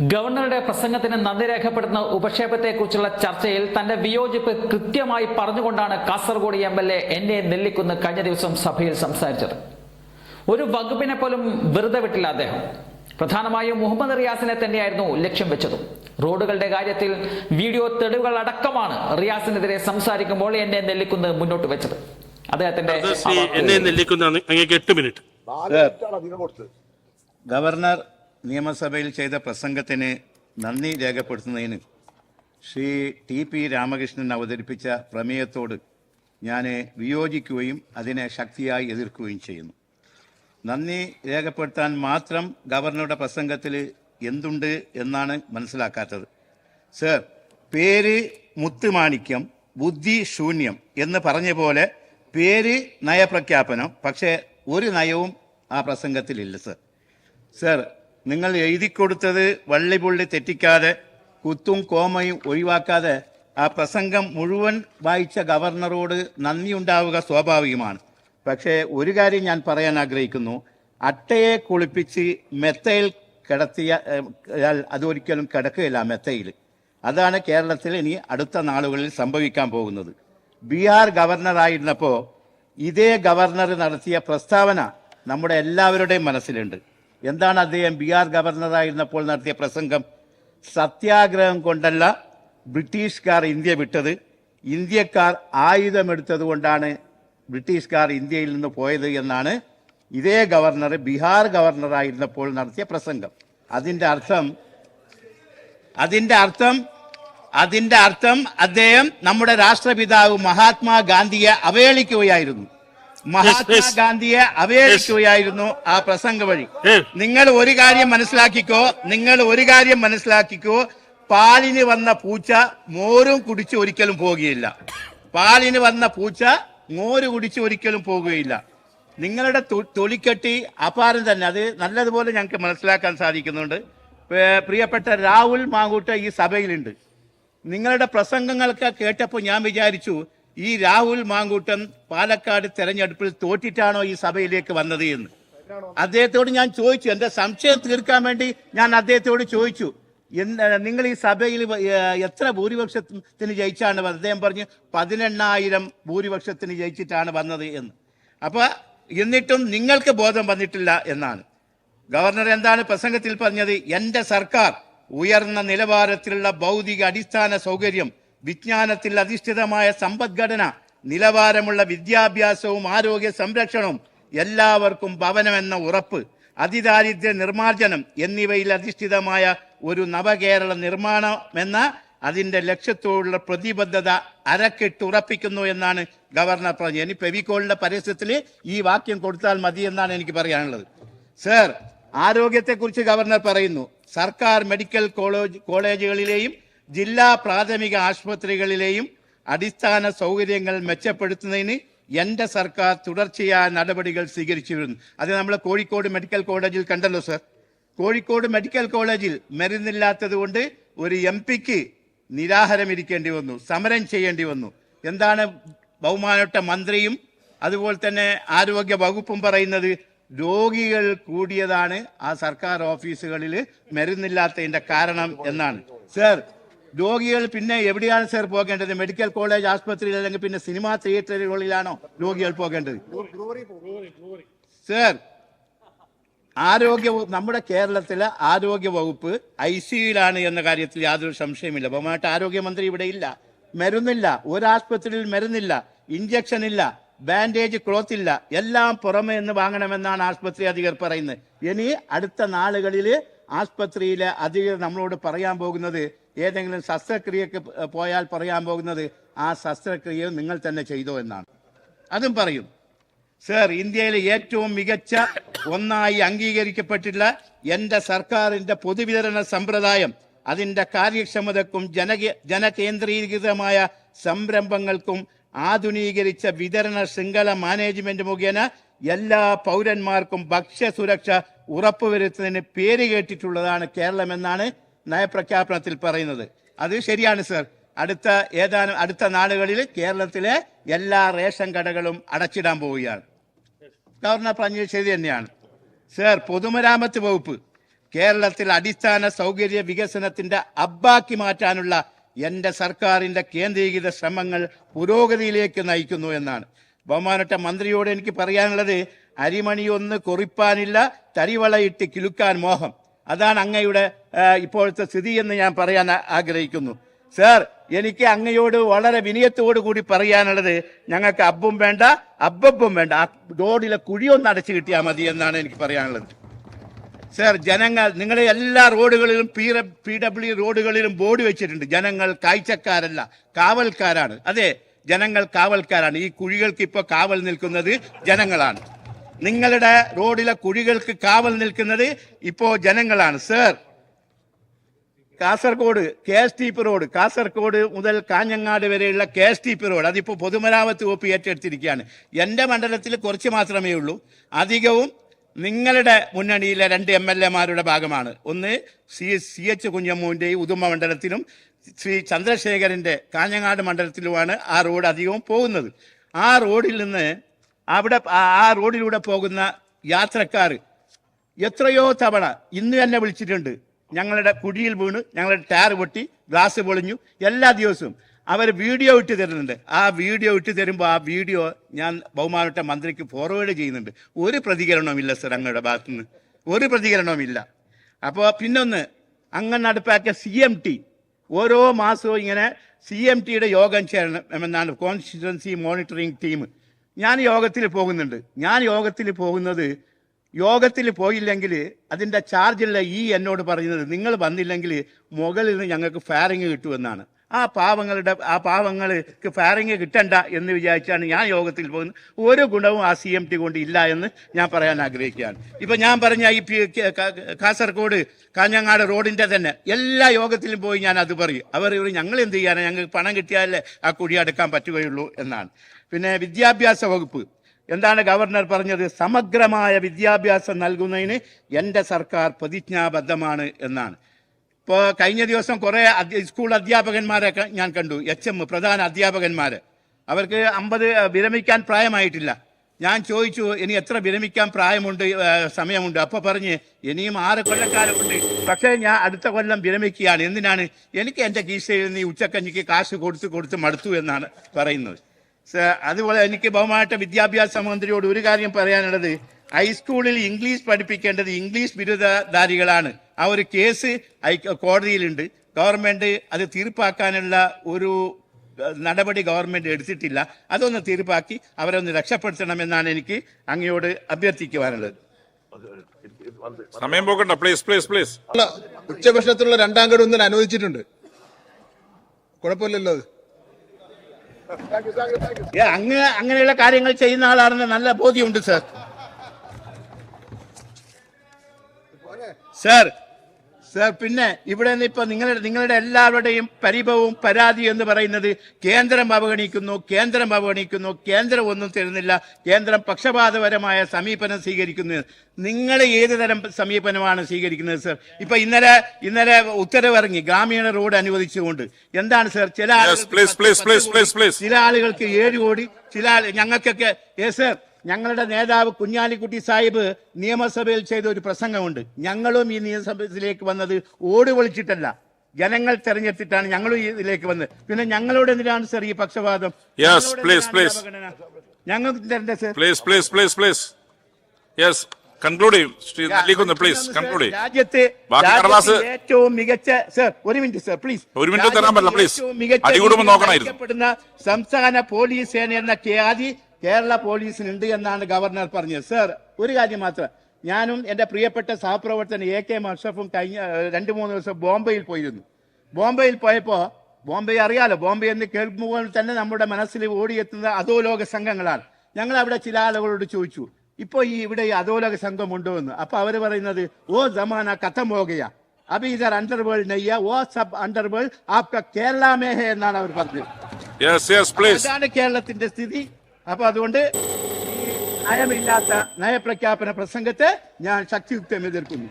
ഗവർണറുടെ പ്രസംഗത്തിന് നന്ദി രേഖപ്പെടുത്തുന്ന ഉപക്ഷേപത്തെക്കുറിച്ചുള്ള ചർച്ചയിൽ തന്റെ വിയോജിപ്പ് കൃത്യമായി പറഞ്ഞുകൊണ്ടാണ് Kasaragod M L A N A Nellikkunnu കഴിഞ്ഞ ദിവസം സഭയിൽ സംസാരിച്ചത്. ഒരു വകുപ്പിനെ പോലും വെറുതെ വിട്ടില്ല അദ്ദേഹം. പ്രധാനമായും മുഹമ്മദ് റിയാസിനെ തന്നെയായിരുന്നു ലക്ഷ്യം വെച്ചതും. റോഡുകളുടെ കാര്യത്തിൽ വീഡിയോ തെളിവുകൾ അടക്കമാണ് റിയാസിനെതിരെ സംസാരിക്കുമ്പോൾ എന്നെ നെല്ലിക്കുന്ന് മുന്നോട്ട് വെച്ചത്. അദ്ദേഹത്തിന്റെ എന്നെ എട്ട് മിനിറ്റ്. ഗവർണർ നിയമസഭയിൽ ചെയ്ത പ്രസംഗത്തിന് നന്ദി രേഖപ്പെടുത്തുന്നതിന് ശ്രീ ടി പി രാമകൃഷ്ണൻ അവതരിപ്പിച്ച പ്രമേയത്തോട് ഞാൻ വിയോജിക്കുകയും അതിനെ ശക്തിയായി എതിർക്കുകയും ചെയ്യുന്നു. നന്ദി രേഖപ്പെടുത്താൻ മാത്രം ഗവർണറുടെ പ്രസംഗത്തിൽ എന്തുണ്ട് എന്നാണ് മനസ്സിലാക്കാത്തത്. സർ പേര് മുത്തുമാണിക്യം ബുദ്ധി ശൂന്യം എന്ന് പറഞ്ഞ പോലെ പേര് നയപ്രഖ്യാപനം പക്ഷേ ഒരു നയവും ആ പ്രസംഗത്തിലില്ല സർ. സർ നിങ്ങൾ എഴുതി കൊടുത്തത് വള്ളിപുള്ളി തെറ്റിക്കാതെ കുത്തും കോമയും ഒഴിവാക്കാതെ ആ പ്രസംഗം മുഴുവൻ വായിച്ച ഗവർണറോട് നന്ദിയുണ്ടാവുക സ്വാഭാവികമാണ്. പക്ഷേ ഒരു കാര്യം ഞാൻ പറയാൻ ആഗ്രഹിക്കുന്നു. അട്ടയെ കുളിപ്പിച്ച് മെത്തയിൽ കിടത്തിയ അതൊരിക്കലും കിടക്കുകയില്ല മെത്തയിൽ. അതാണ് കേരളത്തിൽ ഇനി അടുത്ത നാളുകളിൽ സംഭവിക്കാൻ പോകുന്നത്. ബീഹാർ ഗവർണറായിരുന്നപ്പോൾ ഇതേ ഗവർണർ നടത്തിയ പ്രസ്താവന നമ്മുടെ എല്ലാവരുടെയും മനസ്സിലുണ്ട്. എന്താണ് അദ്ദേഹം ബിഹാർ ഗവർണറായിരുന്നപ്പോൾ നടത്തിയ പ്രസംഗം? സത്യാഗ്രഹം കൊണ്ടല്ല ബ്രിട്ടീഷുകാർ ഇന്ത്യ വിട്ടത്. ഇന്ത്യക്കാർ ആയുധമെടുത്തത് കൊണ്ടാണ് ബ്രിട്ടീഷുകാർ ഇന്ത്യയിൽ നിന്ന് പോയത് എന്നാണ് ഇതേ ഗവർണർ ബീഹാർ ഗവർണറായിരുന്നപ്പോൾ നടത്തിയ പ്രസംഗം. അതിന്റെ അർത്ഥം അതിന്റെ അർത്ഥം അതിന്റെ അർത്ഥം അദ്ദേഹം നമ്മുടെ രാഷ്ട്രപിതാവ് മഹാത്മാഗാന്ധിയെ അവഹേളിക്കുകയായിരുന്നു. മഹാത്മാഗാന്ധിയെ അവഹേളിക്കുകയായിരുന്നു ആ പ്രസംഗ വഴി. നിങ്ങൾ ഒരു കാര്യം മനസ്സിലാക്കിക്കോ നിങ്ങൾ ഒരു കാര്യം മനസ്സിലാക്കിക്കോ. പാലിന് വന്ന പൂച്ച മോരും കുടിച്ച് ഒരിക്കലും പോകുകയില്ല പാലിന് വന്ന പൂച്ച മോര് കുടിച്ച് ഒരിക്കലും പോകുകയില്ല നിങ്ങളുടെ തൊളിക്കെട്ടി തൊലിക്കെട്ടി അപാരം തന്നെ. അത് നല്ലതുപോലെ ഞങ്ങൾക്ക് മനസ്സിലാക്കാൻ സാധിക്കുന്നുണ്ട്. പ്രിയപ്പെട്ട രാഹുൽ മാങ്കൂട്ട് ഈ സഭയിലുണ്ട്. നിങ്ങളുടെ പ്രസംഗങ്ങളൊക്കെ കേട്ടപ്പോൾ ഞാൻ വിചാരിച്ചു ഈ രാഹുൽ മാങ്കൂട്ടൻ പാലക്കാട് തെരഞ്ഞെടുപ്പിൽ തോറ്റിട്ടാണോ ഈ സഭയിലേക്ക് വന്നത് എന്ന്? അദ്ദേഹത്തോട് ഞാൻ ചോദിച്ചു. എന്റെ സംശയം തീർക്കാൻ വേണ്ടി ഞാൻ അദ്ദേഹത്തോട് ചോദിച്ചു. നിങ്ങൾ ഈ സഭയിൽ എത്ര ഭൂരിപക്ഷത്തിന് ജയിച്ചാണ് അദ്ദേഹം പറഞ്ഞു പതിനെണ്ണായിരം ഭൂരിപക്ഷത്തിന് ജയിച്ചിട്ടാണ് വന്നത് എന്ന്. അപ്പൊ എന്നിട്ടും നിങ്ങൾക്ക് ബോധം വന്നിട്ടില്ല എന്നാണ്. ഗവർണർ എന്താണ് പ്രസംഗത്തിൽ പറഞ്ഞത്? എന്റെ സർക്കാർ ഉയർന്ന നിലവാരത്തിലുള്ള ഭൗതിക അടിസ്ഥാന സൗകര്യം വിജ്ഞാനത്തിൽ അധിഷ്ഠിതമായ സമ്പദ്ഘടന നിലവാരമുള്ള വിദ്യാഭ്യാസവും ആരോഗ്യ സംരക്ഷണവും എല്ലാവർക്കും ഭവനമെന്ന ഉറപ്പ് അതിദാരിദ്ര്യ നിർമ്മാർജനം എന്നിവയിൽ അധിഷ്ഠിതമായ ഒരു നവകേരള നിർമ്മാണമെന്ന അതിന്റെ ലക്ഷ്യത്തോടുള്ള പ്രതിബദ്ധത അരക്കെട്ട് ഉറപ്പിക്കുന്നു എന്നാണ് ഗവർണർ പറഞ്ഞത്. ഇനി പെവിക്കോളിന്റെ പരസ്യത്തിൽ ഈ വാക്യം കൊടുത്താൽ മതി എന്നാണ് എനിക്ക് പറയാനുള്ളത്. സർ ആരോഗ്യത്തെക്കുറിച്ച് ഗവർണർ പറയുന്നു. സർക്കാർ മെഡിക്കൽ കോളേജ് കോളേജുകളിലെയും ജില്ലാ പ്രാഥമിക ആശുപത്രികളിലെയും അടിസ്ഥാന സൗകര്യങ്ങൾ മെച്ചപ്പെടുത്തുന്നതിന് എന്റെ സർക്കാർ തുടർച്ചയായ നടപടികൾ സ്വീകരിച്ചു വരുന്നു അത് നമ്മൾ കോഴിക്കോട് മെഡിക്കൽ കോളേജിൽ കണ്ടല്ലോ സർ. കോഴിക്കോട് മെഡിക്കൽ കോളേജിൽ മരുന്നില്ലാത്തത് കൊണ്ട് ഒരു എം പിക്ക് നിരാഹാരം ഇരിക്കേണ്ടി വന്നു സമരം ചെയ്യേണ്ടി വന്നു. എന്താണ് ബഹുമാനപ്പെട്ട മന്ത്രിയും അതുപോലെ തന്നെ ആരോഗ്യ വകുപ്പും പറയുന്നത്? രോഗികൾ കൂടിയതാണ് ആ സർക്കാർ ഓഫീസുകളിൽ മരുന്നില്ലാത്തതിന്റെ കാരണം എന്നാണ്. സർ രോഗികൾ പിന്നെ എവിടെയാണ് സാർ പോകേണ്ടത്? മെഡിക്കൽ കോളേജ് ആശുപത്രിയിൽ അല്ലെങ്കിൽ പിന്നെ സിനിമാ തിയേറ്ററുകളിലാണോ രോഗികൾ പോകേണ്ടത്? സാർ ആരോഗ്യ നമ്മുടെ കേരളത്തിലെ ആരോഗ്യ വകുപ്പ് ഐ സിയുയിലാണ് എന്ന കാര്യത്തിൽ യാതൊരു സംശയമില്ല ബഹുമാനായിട്ട് ആരോഗ്യമന്ത്രി ഇവിടെ ഇല്ല. മരുന്നില്ല. ഒരു ആസ്പത്രിയിൽ മരുന്നില്ല. ഇഞ്ചക്ഷൻ ഇല്ല. ബാൻഡേജ് ക്ലോത്ത് ഇല്ല. എല്ലാം പുറമെ നിന്ന് വാങ്ങണമെന്നാണ് ആസ്പത്രി അധികർ പറയുന്നത്. ഇനി അടുത്ത നാളുകളിൽ ആസ്പത്രിയിലെ അധികർ നമ്മളോട് പറയാൻ പോകുന്നത് ഏതെങ്കിലും ശസ്ത്രക്രിയക്ക് പോയാൽ പറയാൻ പോകുന്നത് ആ ശസ്ത്രക്രിയ നിങ്ങൾ തന്നെ ചെയ്തോ എന്നാണ്. അതും പറയും. സർ ഇന്ത്യയിലെ ഏറ്റവും മികച്ച ഒന്നായി അംഗീകരിക്കപ്പെട്ടിട്ടുള്ള എന്റെ സർക്കാരിന്റെ പൊതുവിതരണ സമ്പ്രദായം അതിന്റെ കാര്യക്ഷമതക്കും ജന ജനകേന്ദ്രീകൃതമായ സംരംഭങ്ങൾക്കും ആധുനീകരിച്ച വിതരണ ശൃംഖല മാനേജ്മെന്റ് മുഖേന എല്ലാ പൗരന്മാർക്കും ഭക്ഷ്യ സുരക്ഷ ഉറപ്പുവരുത്തുന്നതിന് പേര് കേട്ടിട്ടുള്ളതാണ് കേരളം എന്നാണ് നയപ്രഖ്യാപനത്തിൽ പറയുന്നത്. അത് ശരിയാണ് സർ. അടുത്ത ഏതാനും അടുത്ത നാളുകളിൽ കേരളത്തിലെ എല്ലാ റേഷൻ കടകളും അടച്ചിടാൻ പോവുകയാണ്. ഗവർണർ പറഞ്ഞത് ശരി തന്നെയാണ്. സർ പൊതുമരാമത്ത് വകുപ്പ് കേരളത്തിൽ അടിസ്ഥാന സൗകര്യ വികസനത്തിന്റെ അബ്ബാക്കി മാറ്റാനുള്ള എന്റെ സർക്കാരിന്റെ കേന്ദ്രീകൃത ശ്രമങ്ങൾ പുരോഗതിയിലേക്ക് നയിക്കുന്നു എന്നാണ്. ബഹുമാനപ്പെട്ട മന്ത്രിയോട് എനിക്ക് പറയാനുള്ളത് അരിമണിയൊന്ന് കുറിപ്പാനില്ല തരിവളയിട്ട് കിലുക്കാൻ മോഹം. അതാണ് അങ്ങയുടെ ഇപ്പോഴത്തെ സ്ഥിതി എന്ന് ഞാൻ പറയാൻ ആഗ്രഹിക്കുന്നു. സാർ എനിക്ക് അങ്ങയോട് വളരെ വിനയത്തോടു കൂടി പറയാനുള്ളത് ഞങ്ങൾക്ക് അബ്ബും വേണ്ട അബ്ബബ്ബും വേണ്ട. ആ റോഡിലെ കുഴിയൊന്ന് അടച്ചു കിട്ടിയാൽ മതി എന്നാണ് എനിക്ക് പറയാനുള്ളത്. സാർ ജനങ്ങൾ നിങ്ങളെ എല്ലാ റോഡുകളിലും പി പി ഡബ്ല്യു റോഡുകളിലും ബോർഡ് വെച്ചിട്ടുണ്ട്. ജനങ്ങൾ കാഴ്ചക്കാരല്ല കാവൽക്കാരാണ്. അതെ ജനങ്ങൾ കാവൽക്കാരാണ്. ഈ കുഴികൾക്ക് ഇപ്പോൾ കാവൽ നിൽക്കുന്നത് ജനങ്ങളാണ്. നിങ്ങളുടെ റോഡിലെ കുഴികൾക്ക് കാവൽ നിൽക്കുന്നത് ഇപ്പോ ജനങ്ങളാണ് sir. Kasaragod K S T P road Kasaragod മുതൽ കാഞ്ഞങ്ങാട് വരെയുള്ള K S T P road അതിപ്പോ പൊതുമരാമത്ത് വകുപ്പ് ഏറ്റെടുത്തിരിക്കുകയാണ്. എന്റെ മണ്ഡലത്തിൽ കുറച്ച് മാത്രമേ ഉള്ളൂ. അധികവും നിങ്ങളുടെ മുന്നണിയിലെ രണ്ട് എം എൽ എമാരുടെ ഭാഗമാണ്. ഒന്ന് സി സി എച്ച് കുഞ്ഞമ്മുവിന്റെയും ഉദുമ മണ്ഡലത്തിലും ശ്രീ ചന്ദ്രശേഖരന്റെ കാഞ്ഞങ്ങാട് മണ്ഡലത്തിലുമാണ് ആ റോഡ് അധികവും പോകുന്നത്. ആ റോഡിൽ നിന്ന് അവിടെ ആ- റോഡിലൂടെ പോകുന്ന യാത്രക്കാർ എത്രയോ തവണ ഇന്ന് തന്നെ വിളിച്ചിട്ടുണ്ട്. ഞങ്ങളുടെ കുഴിയിൽ വീണ് ഞങ്ങളുടെ ടയർ പൊട്ടി ഗ്ലാസ് പൊളിഞ്ഞു എല്ലാ ദിവസവും അവർ വീഡിയോ ഇട്ട് തരുന്നുണ്ട്. ആ വീഡിയോ ഇട്ട് തരുമ്പോൾ ആ വീഡിയോ ഞാൻ ബഹുമാനപ്പെട്ട മന്ത്രിക്ക് ഫോർവേഡ് ചെയ്യുന്നുണ്ട്. ഒരു പ്രതികരണവുമില്ല സർ അങ്ങയുടെ ഭാഗത്തുനിന്ന്. ഒരു പ്രതികരണവുമില്ല. അപ്പോൾ പിന്നൊന്ന് അങ്ങ് നടപ്പാക്കിയ സി എം ടി ഓരോ മാസവും ഇങ്ങനെ സി എം ടിയുടെ യോഗം ചേരണം എന്നാണ് കോൺസ്റ്റിറ്റ്യുവൻസി മോണിറ്ററിംഗ് ടീം ഞാൻ യോഗത്തിൽ പോകുന്നുണ്ട്. ഞാൻ യോഗത്തിൽ പോകുന്നത് യോഗത്തിൽ പോയില്ലെങ്കിൽ അതിന്റെ ചാർജുള്ള ഈ എന്നോട് പറയുന്നത് നിങ്ങൾ വന്നില്ലെങ്കിൽ മുകളിൽ നിന്ന് ഞങ്ങൾക്ക് ഫയറിങ് കിട്ടുമെന്നാണ്. ആ പാവങ്ങളുടെ ആ പാവങ്ങൾക്ക് ഫയറിങ് കിട്ടണ്ട എന്ന് വിചാരിച്ചാണ് ഞാൻ യോഗത്തിൽ പോകുന്നത്. ഒരു ഗുണവും ആ സി എം ടി കൊണ്ട് ഇല്ല എന്ന് ഞാൻ പറയാൻ ആഗ്രഹിക്കുകയാണ്. ഇപ്പം ഞാൻ പറഞ്ഞ ഈ പി- കാസർഗോഡ് കാഞ്ഞങ്ങാട് റോഡിന്റെ തന്നെ എല്ലാ യോഗത്തിലും പോയി ഞാൻ അത് പറയും. അവർ ഇവർ ഞങ്ങൾ എന്ത് ചെയ്യാനാണ് ഞങ്ങൾക്ക് പണം കിട്ടിയാലേ ആ കുഴി അടുക്കാൻ പറ്റുകയുള്ളൂ എന്നാണ്. പിന്നെ വിദ്യാഭ്യാസ വകുപ്പ്. എന്താണ് ഗവർണർ പറഞ്ഞത്? സമഗ്രമായ വിദ്യാഭ്യാസം നൽകുന്നതിന് എന്റെ സർക്കാർ പ്രതിജ്ഞാബദ്ധമാണ് എന്നാണ്. ഇപ്പോൾ കഴിഞ്ഞ ദിവസം കുറേ സ്കൂൾ അധ്യാപകന്മാരെ ഞാൻ കണ്ടു. എച്ച് എം പ്രധാന അധ്യാപകന്മാർ അവർക്ക് അമ്പത് വിരമിക്കാൻ പ്രായമായിട്ടില്ല. ഞാൻ ചോദിച്ചു ഇനി എത്ര വിരമിക്കാൻ പ്രായമുണ്ട്? സമയമുണ്ട്? അപ്പോൾ പറഞ്ഞ് ഇനിയും ആറ് കൊല്ലക്കാലമുണ്ട്. പക്ഷേ ഞാൻ അടുത്ത കൊല്ലം വിരമിക്കുകയാണ്. എന്തിനാണ്? എനിക്ക് എന്റെ കീശയിൽ നിന്ന് ഉച്ചക്കഞ്ഞിക്ക് കാശ് കൊടുത്ത് കൊടുത്ത് മടുത്തു എന്നാണ് പറയുന്നത്. അതുപോലെ എനിക്ക് ബഹുമാനപ്പെട്ട വിദ്യാഭ്യാസ മന്ത്രിയോട് ഒരു കാര്യം പറയാനുള്ളത്. ഹൈസ്കൂളിൽ ഇംഗ്ലീഷ് പഠിപ്പിക്കേണ്ടത് ഇംഗ്ലീഷ് ബിരുദധാരികളാണ്. ആ ഒരു കേസ് കോടതിയിലുണ്ട്. ഗവൺമെന്റ് അത് തീർപ്പാക്കാനുള്ള ഒരു നടപടി ഗവൺമെന്റ് എടുത്തിട്ടില്ല. അതൊന്ന് തീർപ്പാക്കി അവരെ ഒന്ന് രക്ഷപ്പെടുത്തണമെന്നാണ് എനിക്ക് അങ്ങയോട് അഭ്യർത്ഥിക്കുവാനുള്ളത്. സമയം പോകണ്ട. പ്ലീസ് പ്ലീസ് പ്ലീസ് ഉച്ചഭക്ഷണത്തിലുള്ള രണ്ടാം ഗഡു ഇന്നലെ അനുവദിച്ചിട്ടുണ്ട്. കുഴപ്പമില്ലല്ലോ അത്. അങ്ങ് അങ്ങനെയുള്ള കാര്യങ്ങൾ ചെയ്യുന്ന ആളാണെന്ന് നല്ല ബോധ്യമുണ്ട് സാർ സർ സർ പിന്നെ ഇവിടെ നിന്ന് ഇപ്പൊ നിങ്ങളുടെ നിങ്ങളുടെ എല്ലാവരുടെയും പരിഭവവും പരാതി എന്ന് പറയുന്നത് കേന്ദ്രം അവഗണിക്കുന്നു കേന്ദ്രം അവഗണിക്കുന്നു കേന്ദ്രം ഒന്നും തരുന്നില്ല കേന്ദ്രം പക്ഷപാതപരമായ സമീപനം സ്വീകരിക്കുന്നു. നിങ്ങൾ ഏത് തരം സമീപനമാണ് സ്വീകരിക്കുന്നത് സർ? ഇപ്പൊ ഇന്നലെ ഇന്നലെ ഉത്തരവിറങ്ങി ഗ്രാമീണ റോഡ് അനുവദിച്ചുകൊണ്ട്. എന്താണ് സർ? ചില ആളുകൾ. ചില ആളുകൾക്ക് ഏഴ് കോടി ചില ഞങ്ങൾക്കൊക്കെ ഏ സർ ഞങ്ങളുടെ നേതാവ് കുഞ്ഞാലിക്കുട്ടി സാഹിബ് നിയമസഭയിൽ ചെയ്ത ഒരു പ്രസംഗമുണ്ട്. ഞങ്ങളും ഈ നിയമസഭയിലേക്ക് വന്നത് ഓട് വിളിച്ചിട്ടല്ല ജനങ്ങൾ തെരഞ്ഞെടുത്തിട്ടാണ് ഞങ്ങളും ഇതിലേക്ക് വന്നത്. പിന്നെ ഞങ്ങളോട് എന്തിനാണ് സർ ഈ പക്ഷപാതം? ഞങ്ങൾക്ക് രാജ്യത്ത് ഏറ്റവും മികച്ച സർ ഒരു മിനിറ്റ് സർ പ്ലീസ് ഒരു മിനിറ്റ് തരാൻ പറ്റില്ല, നോക്കണമായിരുന്നു. സംസ്ഥാന പോലീസ് സേന എന്ന ഖ്യാതി കേരള പോലീസിനുണ്ട് എന്നാണ് ഗവർണർ പറഞ്ഞത്. സർ ഒരു കാര്യം മാത്രം. ഞാനും എന്റെ പ്രിയപ്പെട്ട സഹപ്രവർത്തകൻ എ കെ മഷഫും കഴിഞ്ഞ രണ്ട് മൂന്ന് ദിവസം ബോംബെയിൽ പോയിരുന്നു. ബോംബെയിൽ പോയപ്പോൾ ബോംബെ അറിയാലോ ബോംബെ എന്ന് കേൾക്കുമ്പോൾ തന്നെ നമ്മുടെ മനസ്സിൽ ഓടിയെത്തുന്ന അധോലോക സംഘങ്ങളാണ്. ഞങ്ങൾ അവിടെ ചില ആളുകളോട് ചോദിച്ചു ഇപ്പൊ ഈ ഇവിടെ ഈ അധോലോക സംഘം ഉണ്ടോ എന്ന്? അപ്പൊ അവർ പറയുന്നത് ഓ ജമാന കഥം പോകയ അപ്പൊ ഇതർ അണ്ടർവേൾഡ് നെയ്യ ഓ സബ് അണ്ടർവേൾഡ് ആപ്ക കേരള മേഹ എന്നാണ് അവർ പറഞ്ഞത്. അതാണ് കേരളത്തിന്റെ സ്ഥിതി? അപ്പൊ അതുകൊണ്ട് നയമില്ലാത്ത നയപ്രഖ്യാപന പ്രസംഗത്തെ ഞാൻ ശക്തിയുക്തം എതിർക്കുന്നു.